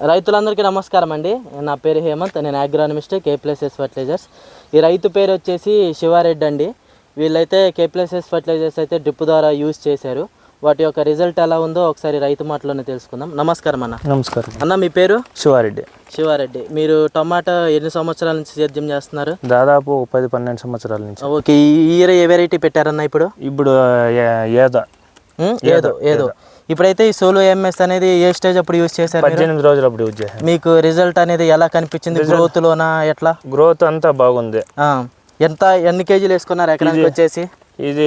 రైతులందరికీ నమస్కారం అండి. నా పేరు హేమంత్ నేను అగ్రానమిస్ట్ కే ప్లేసెస్ ఫర్టిలైజర్స్ ఈ రైతు పేరు వచ్చేసి శివారెడ్డి అండి. వీళ్ళైతే కే ప్లేసెస్ ఫర్టిలైజర్స్ అయితే డ్రిప్ ద్వారా యూజ్ చేశారు. వాటి యొక్క రిజల్ట్ ఎలా ఉందో ఒకసారి రైతు మాటలోనే తెలుసుకుందాం. నమస్కారం అన్న. నమస్కారం. అన్న మీ పేరు? శివారెడ్డి. శివారెడ్డి. మీరు టమాటా ఎన్ని సంవత్సరాల నుంచి సేద్యం చేస్తున్నారు? దాదాపు పది పన్నెండు సంవత్సరాల నుంచి. ఓకే ఈ ఇయర్ ఏ వెరైటీ పెట్టారన్న ఇప్పుడు? ఇప్పుడు ఏద? ఏదో ఏదో ఇప్పుడైతే ఈ సోలో ఎంఎస్ అనేది ఏ స్టేజ్ అప్పుడు యూజ్ చేశారు? పద్దెనిమిది రోజులు అప్పుడు యూజ్ చేశాను. మీకు రిజల్ట్ అనేది ఎలా కనిపించింది? గ్రోత్ లోనా ఎట్లా? గ్రోత్ అంతా బాగుంది. ఎంత ఎన్ని కేజీలు వేసుకున్నారు ఎకరానికి వచ్చేసి? ఇది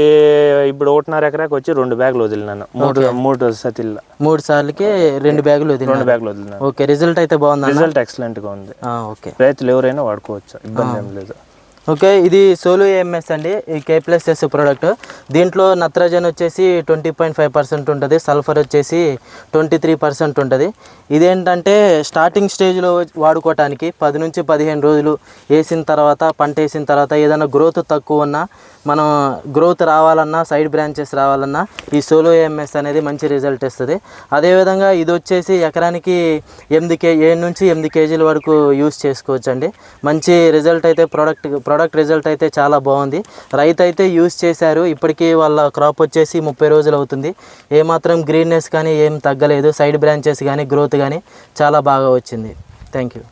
ఇప్పుడు ఒకటిన్నర ఎకరాకి వచ్చి రెండు బ్యాగులు వదిలినాను. మూడు మూడు సతిల్ల మూడు సార్లకి రెండు బ్యాగులు వదిలినారు. రెండు బ్యాగులు వదిలినాను. ఓకే రిజల్ట్ అయితే బాగుందా రిజల్ట్ ఎక్సలెంట్గా ఉంది ఓకే. రైతులు ఎవరైనా వాడుకోవచ్చు ఇబ్బంది ఏం లేదు. ఓకే ఇది సోలో ఎంఎస్ అండి. ఈ కే ప్లస్ ఎస్ ప్రోడక్ట్ దీంట్లో నత్రజన్ వచ్చేసి ట్వంటీ పాయింట్ ఫైవ్ పర్సెంట్ ఉంటుంది. సల్ఫర్ వచ్చేసి ట్వంటీ త్రీ పర్సెంట్ ఉంటుంది. ఇదేంటంటే స్టార్టింగ్ స్టేజ్లో వాడుకోవటానికి పది నుంచి పదిహేను రోజులు వేసిన తర్వాత పంట వేసిన తర్వాత ఏదైనా గ్రోత్ తక్కువ ఉన్నా మనం గ్రోత్ రావాలన్నా సైడ్ బ్రాంచెస్ రావాలన్నా ఈ సోలో ఎంఎస్ అనేది మంచి రిజల్ట్ ఇస్తుంది. అదేవిధంగా ఇది వచ్చేసి ఎకరానికి ఎనిమిది కే ఏడు నుంచి ఎనిమిది కేజీల వరకు యూస్ చేసుకోవచ్చండి. మంచి రిజల్ట్ అయితే ప్రోడక్ట్ ప్రోడక్ట్ రిజల్ట్ అయితే చాలా బాగుంది. రైతు అయితే యూస్ చేశారు. ఇప్పటికీ వాళ్ళ క్రాప్ వచ్చేసి ముప్పై రోజులు అవుతుంది. ఏమాత్రం గ్రీన్నెస్ కానీ ఏం తగ్గలేదు. సైడ్ బ్రాంచెస్ కానీ గ్రోత్ కానీ చాలా బాగా వచ్చింది. Thank you